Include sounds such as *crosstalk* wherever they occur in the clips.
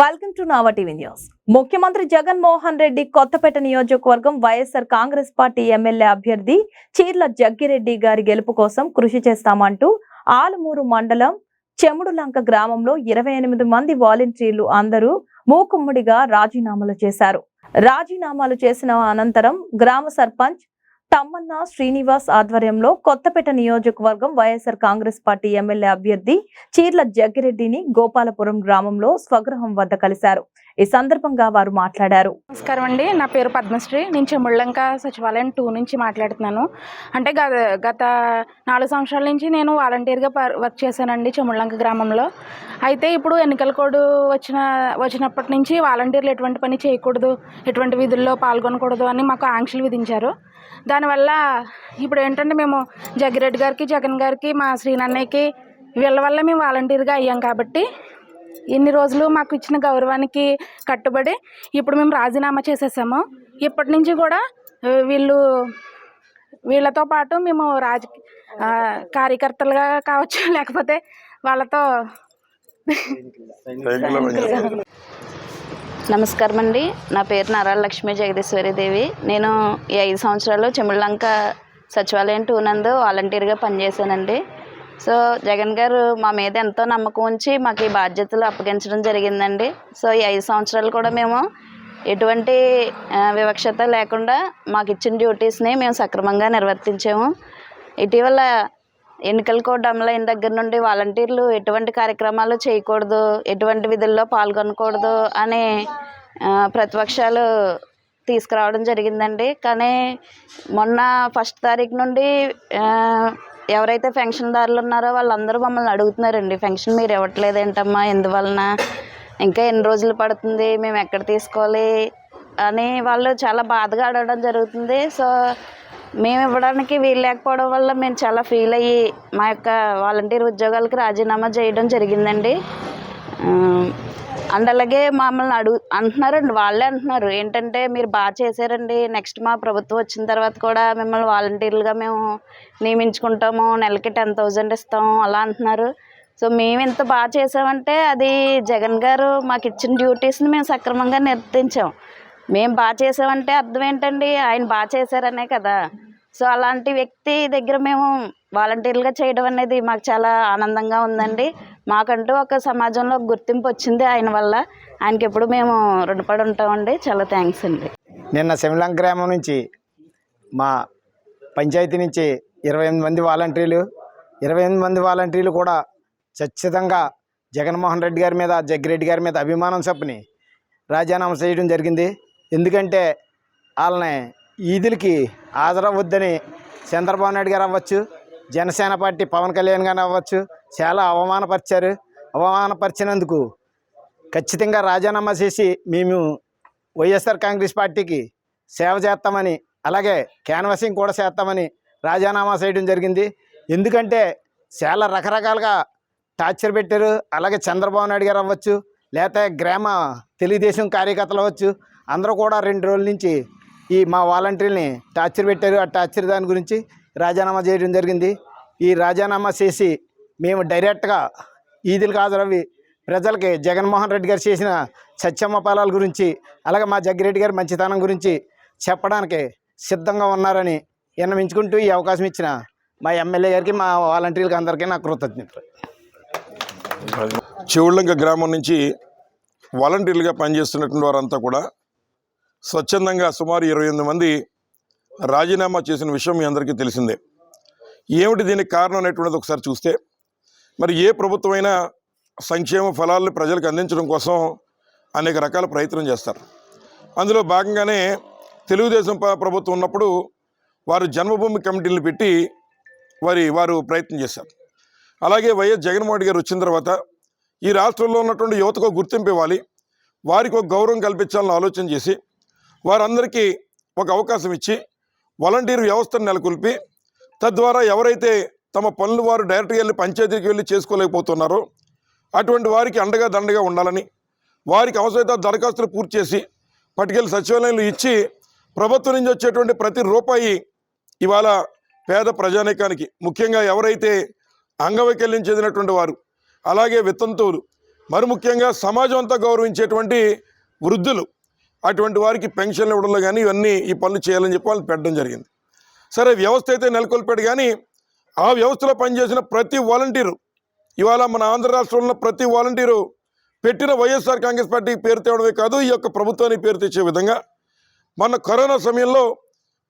Welcome to Nava TV news. ముఖ్యమంత్రి జగన్మోహన్ రెడ్డి కొత్తపేట నియోజకవర్గం YSR Congress party MLA అభ్యర్థి చీర్ల జగ్గిరెడ్డి గారి గెలుపు కోసం కృషి చేస్తామంటూ ఆలుమూరు మండలం చెముడులంక గ్రామంలో ఇరవై ఎనిమిది మంది వాలంటీర్లు అందరూ మూకుమ్మడిగా రాజీనామాలు చేశారు. రాజీనామాలు చేసిన అనంతరం గ్రామ సర్పంచ్ తమ్మన్న శ్రీనివాస్ ఆధ్వర్యంలో కొత్తపేట నియోజకవర్గం వైఎస్ఆర్ కాంగ్రెస్ పార్టీ ఎమ్మెల్యే అభ్యర్థి చీర్ల జగ్గిరెడ్డిని గోపాలపురం గ్రామంలో స్వగృహం వద్ద కలిశారు. ఈ సందర్భంగా వారు మాట్లాడారు. నమస్కారం అండి. నా పేరు పద్మశ్రీ. నేను చెముళ్ళంక సచివాలయం టూ నుంచి మాట్లాడుతున్నాను. అంటే గత గత నాలుగు సంవత్సరాల నుంచి నేను వాలంటీర్గా వర్క్ చేశానండి చెముళ్ళంక గ్రామంలో. అయితే ఇప్పుడు ఎన్నికల కోడ్ వచ్చిన వచ్చినప్పటి నుంచి వాలంటీర్లు ఎటువంటి పని చేయకూడదు ఎటువంటి విధుల్లో పాల్గొనకూడదు అని మాకు ఆంక్షలు విధించారు. దానివల్ల ఇప్పుడు ఏంటంటే మేము జగ్గిరెడ్డి గారికి జగన్ గారికి మా శ్రీనన్నయ్యకి వీళ్ళ వల్ల మేము వాలంటీర్గా అయ్యాం కాబట్టి ఇన్ని రోజులు మాకు ఇచ్చిన గౌరవానికి కట్టుబడి ఇప్పుడు మేము రాజీనామా చేసేసాము. ఇప్పటి నుంచి కూడా వీళ్ళు వీళ్ళతో పాటు మేము రాజ కార్యకర్తలుగా కావచ్చు *laughs* లేకపోతే వాళ్ళతో నమస్కారం అండి. నా పేరు నారాయణ లక్ష్మీ జగదీశ్వరి దేవి. నేను ఈ ఐదు సంవత్సరాలు చెముళ్ళంక సచివాలయం టూ నందు వాలంటీర్గా పనిచేశానండి. సో జగన్ గారు మా మీద ఎంతో నమ్మకం ఉంచి మాకు ఈ బాధ్యతలు అప్పగించడం జరిగిందండి. సో ఈ ఐదు సంవత్సరాలు కూడా మేము ఎటువంటి వివక్షత లేకుండా మాకు ఇచ్చిన డ్యూటీస్ని మేము సక్రమంగా నిర్వర్తించాము. ఇటీవల ఎన్నికల కోడ్ అమలైన దగ్గర నుండి వాలంటీర్లు ఎటువంటి కార్యక్రమాలు చేయకూడదు ఎటువంటి విధుల్లో పాల్గొనకూడదు అని ప్రతిపక్షాలు తీసుకురావడం జరిగిందండి. కానీ మొన్న ఫస్ట్ తారీఖు నుండి ఎవరైతే పెన్షన్దారులు ఉన్నారో వాళ్ళందరూ మమ్మల్ని అడుగుతున్నారండి పెన్షన్ మీరు ఇవ్వట్లేదు ఏంటమ్మా? ఎందువలన? ఇంకా ఎన్ని రోజులు పడుతుంది? మేము ఎక్కడ తీసుకోవాలి? అని వాళ్ళు చాలా బాధగా అడగడం జరుగుతుంది. సో మేము ఇవ్వడానికి వీలు లేకపోవడం వల్ల మేము చాలా ఫీల్ అయ్యి మా యొక్క వాలంటీర్ ఉద్యోగాలకు రాజీనామా చేయడం జరిగిందండి. అండ్ అలాగే మమ్మల్ని అడుగు అంటున్నారండి. వాళ్ళే అంటున్నారు. ఏంటంటే మీరు బాగా చేశారండి. నెక్స్ట్ మా ప్రభుత్వం వచ్చిన తర్వాత కూడా మిమ్మల్ని వాలంటీర్లుగా మేము నియమించుకుంటాము. నెలకి టెన్ థౌజండ్ ఇస్తాము అలా అంటున్నారు. సో మేము ఇంత బాగా చేసామంటే అది జగన్ గారు మాకు ఇచ్చిన డ్యూటీస్ని మేము సక్రమంగా నిర్వర్తించాం. మేము బాగా చేసామంటే అర్థం ఏంటండి? ఆయన బాగా చేశారనే కదా. సో అలాంటి వ్యక్తి దగ్గర మేము వాలంటీర్లుగా చేయడం అనేది మాకు చాలా ఆనందంగా ఉందండి. మాకంటూ ఒక సమాజంలో గుర్తింపు వచ్చింది ఆయన వల్ల. ఆయనకి ఎప్పుడు మేము రుణపడి ఉంటామండి. చాలా థ్యాంక్స్ అండి. నిన్న శిమలం గ్రామం నుంచి మా పంచాయతీ నుంచి ఇరవై ఎనిమిది మంది వాలంటీర్లు ఇరవై ఎనిమిది మంది వాలంటీర్లు కూడా ఖచ్చితంగా జగన్మోహన్ రెడ్డి గారి మీద జగ్గిరెడ్డి గారి మీద అభిమానం చప్పుని రాజీనామా చేయడం జరిగింది. ఎందుకంటే వాళ్ళని ఈదులకి హాజరవ్వద్దని చంద్రబాబు నాయుడు గారు అవ్వచ్చు జనసేన పార్టీ పవన్ కళ్యాణ్ గారు అవ్వచ్చు చాలా అవమానపరిచారు. అవమానపరిచినందుకు ఖచ్చితంగా రాజీనామా చేసి మేము వైఎస్ఆర్ కాంగ్రెస్ పార్టీకి సేవ చేస్తామని అలాగే క్యాన్వాసింగ్ కూడా చేస్తామని రాజీనామా చేయడం జరిగింది. ఎందుకంటే చాలా రకరకాలుగా టార్చర్ పెట్టారు. అలాగే చంద్రబాబు నాయుడు గారు అవ్వచ్చు లేకపోతే గ్రామ తెలుగుదేశం కార్యకర్తలు అవ్వచ్చు అందరూ కూడా రెండు రోజుల నుంచి ఈ మా వాలంటీర్ని టార్చర్ పెట్టారు. ఆ టార్చర్ దాని గురించి రాజీనామా చేయడం జరిగింది. ఈ రాజీనామా చేసి మేము డైరెక్ట్గా ఈదులకు హాజరవి ప్రజలకి జగన్మోహన్ రెడ్డి గారు చేసిన సత్యమ్మ పాలాల గురించి అలాగే మా జగ్గిరెడ్డి గారి మంచితనం గురించి చెప్పడానికి సిద్ధంగా ఉన్నారని విన్నవించుకుంటూ ఈ అవకాశం ఇచ్చిన మా ఎమ్మెల్యే గారికి మా వాలంటీర్లకి అందరికీ నా కృతజ్ఞతలు. చెవుళ్ళంక గ్రామం నుంచి వాలంటీర్లుగా పనిచేస్తున్నటువంటి వారంతా కూడా స్వచ్ఛందంగా సుమారు ఇరవై ఎనిమిది మంది రాజీనామా చేసిన విషయం మీ అందరికీ తెలిసిందే. ఏమిటి దీనికి కారణం అనేటువంటిది ఒకసారి చూస్తే మరి ఏ ప్రభుత్వమైనా సంక్షేమ ఫలాలను ప్రజలకు అందించడం కోసం అనేక రకాల ప్రయత్నం చేస్తారు. అందులో భాగంగానే తెలుగుదేశం ప- ప్రభుత్వం ఉన్నప్పుడు వారు జన్మభూమి కమిటీలు పెట్టి వారి వారు ప్రయత్నం చేశారు. అలాగే వైఎస్ జగన్మోహన్ గారు వచ్చిన తర్వాత ఈ రాష్ట్రంలో ఉన్నటువంటి యువతకు గుర్తింపు ఇవ్వాలి వారికి ఒక గౌరవం కల్పించాలని ఆలోచన చేసి వారందరికీ ఒక అవకాశం ఇచ్చి వాలంటీర్ వ్యవస్థను నెలకొల్పి తద్వారా ఎవరైతే తమ పనులు వారు డైరెక్ట్గా వెళ్ళి పంచాయతీకి వెళ్ళి చేసుకోలేకపోతున్నారో అటువంటి వారికి అండగా దండగా ఉండాలని వారికి అవసరమైతే దరఖాస్తులు పూర్తి చేసి పట్టుకెళ్ళి సచివాలయంలో ఇచ్చి ప్రభుత్వం నుంచి వచ్చేటువంటి ప్రతి రూపాయి ఇవాళ పేద ప్రజానీకానికి ముఖ్యంగా ఎవరైతే అంగవైకల్యం చెందినటువంటి వారు అలాగే వితంతువులు మరి ముఖ్యంగా సమాజం అంతా గౌరవించేటువంటి వృద్ధులు అటువంటి వారికి పెన్షన్లు ఇవ్వడంలో కానీ ఇవన్నీ ఈ పనులు చేయాలని చెప్పి వాళ్ళు పెట్టడం జరిగింది. సరే వ్యవస్థ అయితే నెలకొల్పాడు కానీ ఆ వ్యవస్థలో పనిచేసిన ప్రతి వాలంటీరు ఇవాళ మన ఆంధ్ర రాష్ట్రంలో ప్రతి వాలంటీరు పెట్టిన వైఎస్ఆర్ కాంగ్రెస్ పార్టీకి పేరు తేవడమే కాదు ఈ యొక్క ప్రభుత్వానికి పేరు తెచ్చే విధంగా మన కరోనా సమయంలో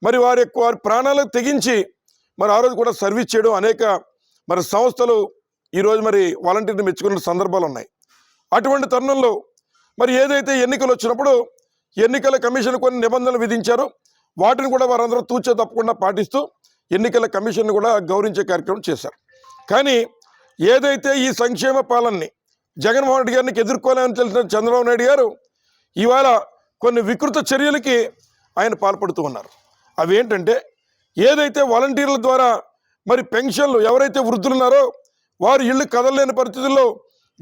మరి వారి యొక్క వారి ప్రాణాలకు తెగించి మరి ఆ రోజు కూడా సర్వీస్ చేయడం అనేక మరి సంస్థలు ఈరోజు మరి వాలంటీర్ని మెచ్చుకున్న సందర్భాలు ఉన్నాయి. అటువంటి తరుణంలో మరి ఏదైతే ఎన్నికలు వచ్చినప్పుడు ఎన్నికల కమిషన్ కొన్ని నిబంధనలు విధించారు. వాటిని కూడా వారందరూ తూచే తప్పకుండా పాటిస్తూ ఎన్నికల కమిషన్ కూడా గౌరవించే కార్యక్రమం చేశారు. కానీ ఏదైతే ఈ సంక్షేమ పాలనని జగన్మోహన్ రెడ్డి గారిని ఎదుర్కోలేమని తెలిసిన చంద్రబాబు నాయుడు గారు ఇవాళ కొన్ని వికృత చర్యలకి ఆయన పాల్పడుతూ ఉన్నారు. అవి ఏంటంటే ఏదైతే వాలంటీర్ల ద్వారా మరి పెన్షన్లు ఎవరైతే వృద్ధులున్నారో వారు ఇళ్ళు కదలలేని పరిస్థితుల్లో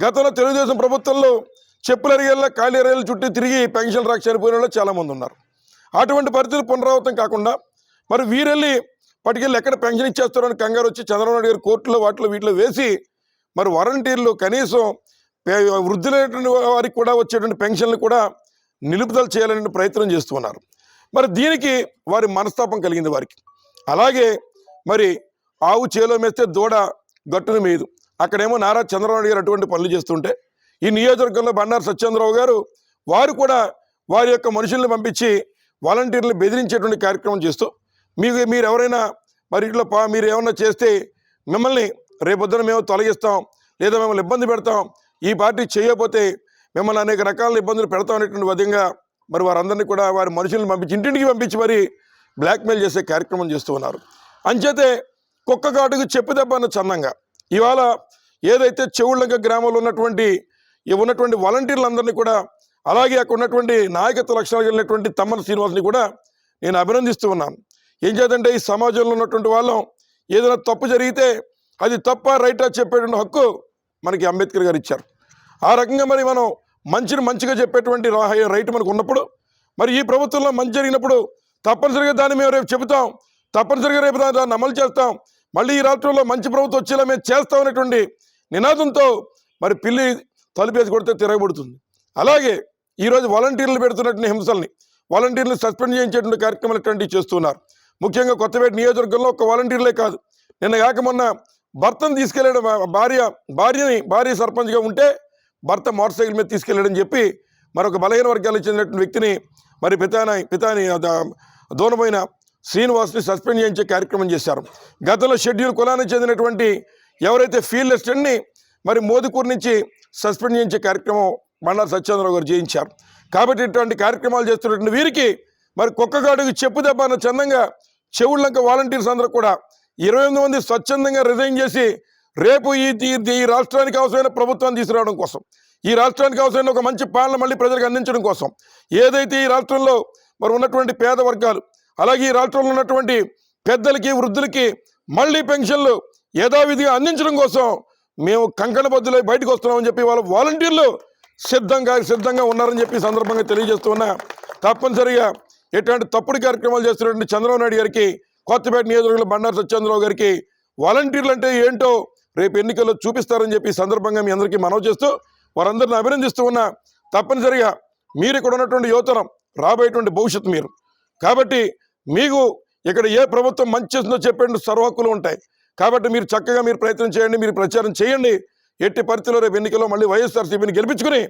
గతంలో తెలుగుదేశం ప్రభుత్వంలో చెప్పులు అరిగేళ్ళ ఖాళీ అరిగేళ్ళ చుట్టూ తిరిగి పెన్షన్ రాక చనిపోయిన వాళ్ళు చాలామంది ఉన్నారు. అటువంటి పరిస్థితులు పునరావృతం కాకుండా మరి వీరెళ్ళి పట్టుకెళ్ళి ఎక్కడ పెన్షన్ ఇచ్చేస్తారని కంగారు వచ్చి చంద్రబాబు నాయుడు గారు కోర్టులో వాటిలో వీటిలో వేసి మరి వారంటీర్లు కనీసం వృద్ధులైనటువంటి వారికి కూడా వచ్చేటువంటి పెన్షన్లు కూడా నిలుపుదల చేయాలనే ప్రయత్నం చేస్తూ ఉన్నారు. మరి దీనికి వారి మనస్తాపం కలిగింది వారికి. అలాగే మరి ఆవు చేలో మేస్తే దూడ గట్టును మీదు అక్కడేమో నారా చంద్రబాబు నాయుడు గారు అటువంటి పనులు చేస్తుంటే ఈ నియోజకవర్గంలో బండారు సత్యేంద్రరావు గారు వారు కూడా వారి యొక్క మనుషుల్ని పంపించి వాలంటీర్లు బెదిరించేటువంటి కార్యక్రమం చేస్తూ మీకు మీరు ఎవరైనా మరి ఇట్లా పా మీరు ఏమన్నా చేస్తే మిమ్మల్ని రేపొద్దున మేము తొలగిస్తాం లేదా మిమ్మల్ని ఇబ్బంది పెడతాం ఈ పార్టీ చేయకపోతే మిమ్మల్ని అనేక రకాల ఇబ్బందులు పెడతాం అనేటువంటి విధంగా మరి వారందరినీ కూడా వారి మనుషులను పంపించి ఇంటింటికి పంపించి మరి బ్లాక్మెయిల్ చేసే కార్యక్రమం చేస్తూ ఉన్నారు. అంచేతే కుక్క కాటుకు చెప్పు దెబ్బ అన్న చందంగా. ఇవాళ ఏదైతే చెవుళ్ళంక గ్రామంలో ఉన్నటువంటి ఉన్నటువంటి వాలంటీర్లందరినీ కూడా అలాగే అక్కడ ఉన్నటువంటి నాయకత్వ లక్షణాలు కలిగినటువంటి తమ్మన శ్రీనివాస్ని కూడా నేను అభినందిస్తూ ఉన్నాను. ఏం చేద్దంటే ఈ సమాజంలో ఉన్నటువంటి వాళ్ళం ఏదైనా తప్పు జరిగితే అది తప్ప రైటా చెప్పేటువంటి హక్కు మనకి అంబేద్కర్ గారు ఇచ్చారు. ఆ రకంగా మరి మనం మంచిని మంచిగా చెప్పేటువంటి రైట్ మనకు ఉన్నప్పుడు మరి ఈ ప్రభుత్వంలో మంచి జరిగినప్పుడు తప్పనిసరిగా దాన్ని మేము రేపు చెబుతాం. తప్పనిసరిగా రేపు దా- దాన్ని అమలు చేస్తాం. మళ్ళీ ఈ రాష్ట్రంలో మంచి ప్రభుత్వం వచ్చేలా మేము చేస్తాం అనేటువంటి నినాదంతో మరి పిల్లి తలుపేసి కొడితే తిరగబడుతుంది. అలాగే ఈరోజు వాలంటీర్లు పెడుతున్నటువంటి హింసల్ని వాలంటీర్లు సస్పెండ్ చేయించేటువంటి కార్యక్రమాలు ఇటువంటివి చేస్తున్నారు. ముఖ్యంగా కొత్తపేట నియోజకవర్గంలో ఒక వాలంటీర్లే కాదు. నిన్న కాక మొన్న భర్తను తీసుకెళ్ళడం భార్య భార్యని భార్య సర్పంచ్గా ఉంటే భర్త మోటార్ సైకిల్ మీద తీసుకెళ్ళాడని చెప్పి మరొక బలహీన వర్గాలకు చెందినటువంటి వ్యక్తిని మరి పితాని పితాని దూరమైన దూనమైన శ్రీనివాస్ని సస్పెండ్ చేయించే కార్యక్రమం చేశారు. గతంలో షెడ్యూల్ కులానికి చెందినటువంటి ఎవరైతే ఫీల్డ్ అసిస్టెంట్ని మరి మోదుకూరు నుంచి సస్పెండ్ చేయించే కార్యక్రమం బండారు సత్యేంద్రరావు గారు చేయించారు. కాబట్టి ఇటువంటి కార్యక్రమాలు చేస్తున్నటువంటి వీరికి మరి కుక్కగాడుకు చెప్పు దెబ్బ అన్న చందంగా చెవుళ్ళంక వాలంటీర్స్ అందరూ కూడా ఇరవై ఎనిమిది మంది స్వచ్ఛందంగా రిజైన్ చేసి రేపు ఈ ఈ- ఈ రాష్ట్రానికి అవసరమైన ప్రభుత్వాన్ని తీసుకురావడం కోసం ఈ రాష్ట్రానికి అవసరమైన ఒక మంచి పాలన మళ్ళీ ప్రజలకు అందించడం కోసం ఏదైతే ఈ రాష్ట్రంలో మరి ఉన్నటువంటి పేద వర్గాలు అలాగే ఈ రాష్ట్రంలో ఉన్నటువంటి పెద్దలకి వృద్ధులకి మళ్ళీ పెన్షన్లు యథావిధిగా అందించడం కోసం మేము కంకణబద్దులై బయటకు వస్తున్నామని చెప్పి వాళ్ళ వాలంటీర్లు సిద్ధంగా సిద్ధంగా ఉన్నారని చెప్పి సందర్భంగా తెలియజేస్తున్నా. తప్పనిసరిగా ఎటువంటి తప్పుడు కార్యక్రమాలు చేస్తున్నటువంటి చంద్రబాబు నాయుడు గారికి కొత్తపేట నియోజకవర్గంలో బండారు సత్యేంద్రరావు గారికి వాలంటీర్లు అంటే ఏంటో రేపు ఎన్నికల్లో చూపిస్తారని చెప్పి సందర్భంగా మీ అందరికీ మనవి చేస్తూ వారందరిని అభినందిస్తూ ఉన్నా. తప్పనిసరిగా మీరు ఇక్కడ ఉన్నటువంటి యువతరం రాబోయేటువంటి భవిష్యత్తు మీరు. కాబట్టి మీకు ఇక్కడ ఏ ప్రభుత్వం మంచి చేస్తుందో చెప్పేటువంటి సర్వహక్కులు ఉంటాయి. కాబట్టి మీరు చక్కగా మీరు ప్రయత్నం చేయండి మీరు ప్రచారం చేయండి. ఎట్టి పరిస్థితుల్లో రేపు ఎన్నికల్లో మళ్ళీ వైఎస్ఆర్సీపీని గెలిపించుకుని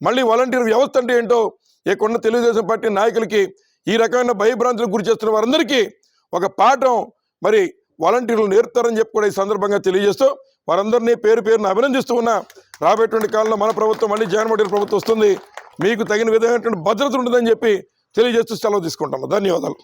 మళ్ళీ వాలంటీర్ వ్యవస్థ అంటే ఏంటో ఇక్కడున్న తెలుగుదేశం పార్టీ నాయకులకి ఈ రకమైన భయభ్రాంతులకు గురి చేస్తున్న వారందరికీ ఒక పాఠం మరి వాలంటీర్లు నేర్పుతారని చెప్పి కూడా ఈ సందర్భంగా తెలియజేస్తూ వారందరినీ పేరు పేరును అభినందిస్తూ ఉన్నా. రాబోయేటువంటి కాలంలో మన ప్రభుత్వం మళ్ళీ జగన్మోహన్ ప్రభుత్వం వస్తుంది. మీకు తగిన విధమైనటువంటి భద్రత ఉంటుందని చెప్పి తెలియజేస్తూ సెలవు తీసుకుంటాము ధన్యవాదాలు.